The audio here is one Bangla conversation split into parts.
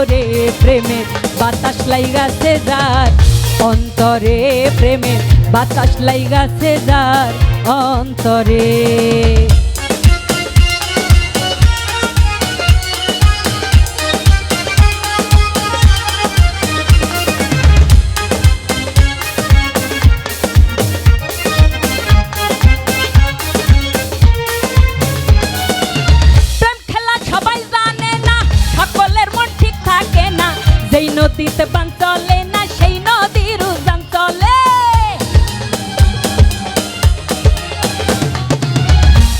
সাগরে প্রেমের বাতাস লাইগাছে যার অন্তরে প্রেমের বাতাস লাইগাছে যার অন্তরে নদীতে বান চলে না, সেই নদীর উজান চলে।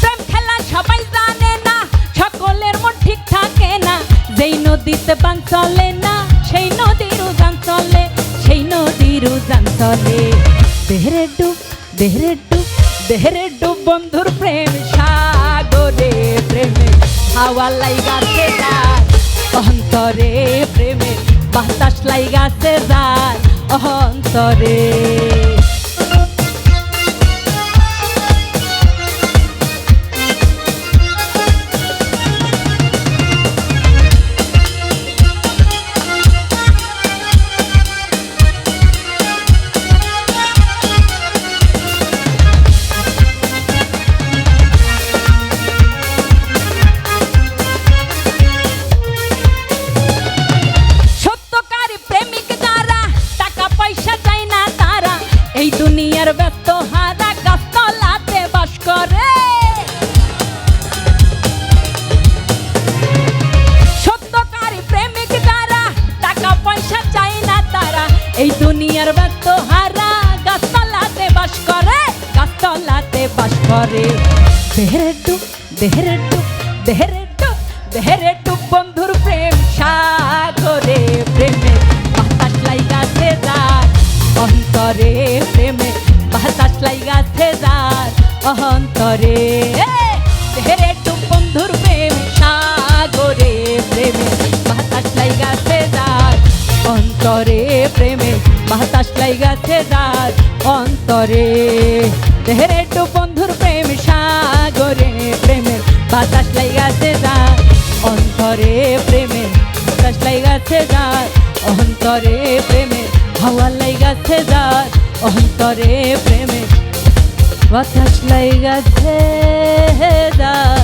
প্রেম খেলা সবাই জানে না, সকলের মন ঠিক থাকে না। যেই নদীতে বান চলে না, সেই নদীর উজান চলে, সেই নদীর উজান চলে। দেহরে ডুব দেহরে ডুব দেহরে ডুব বন্ধুর প্রেম সাগরে, প্রেমে হাওয়া লাইগাছে অন্তরে প্রেমে বাতাস লাইগাছে যার অন্তরে এই দুনিয়ার ব্যস্ত হারা গাছতলাতে বাস করে। সত্যকারী প্রেমিক যারা টাকা পয়সা চায় না তারা, এই দুনিয়ার ব্যস্ত হারা গাছতলাতে বাস করে, গাছতলাতে বাস করে। দেহের ডুব দেহের ডুব দেহের ডুব দেহের ডুব বন্ধুর প্রেম সাগরে অন্তরে দেহের ডুব বন্ধুর প্রেম, সাগরে প্রেমে, বাতাস লাইগাছে যার অন্তরে প্রেমে, বাতাস লাইগাছে যার অন্তরে দেহের একটু বন্ধুর প্রেম, সাগরে প্রেমে, বাতাস লাইগাছে যার অন্তরে প্রেমে, বাতাস লাইগাছে যার অন্তরে প্রেমে, হাওয়া লাইগাছে যার অন্তরে প্রেমে বাতাস লাইগাছে যার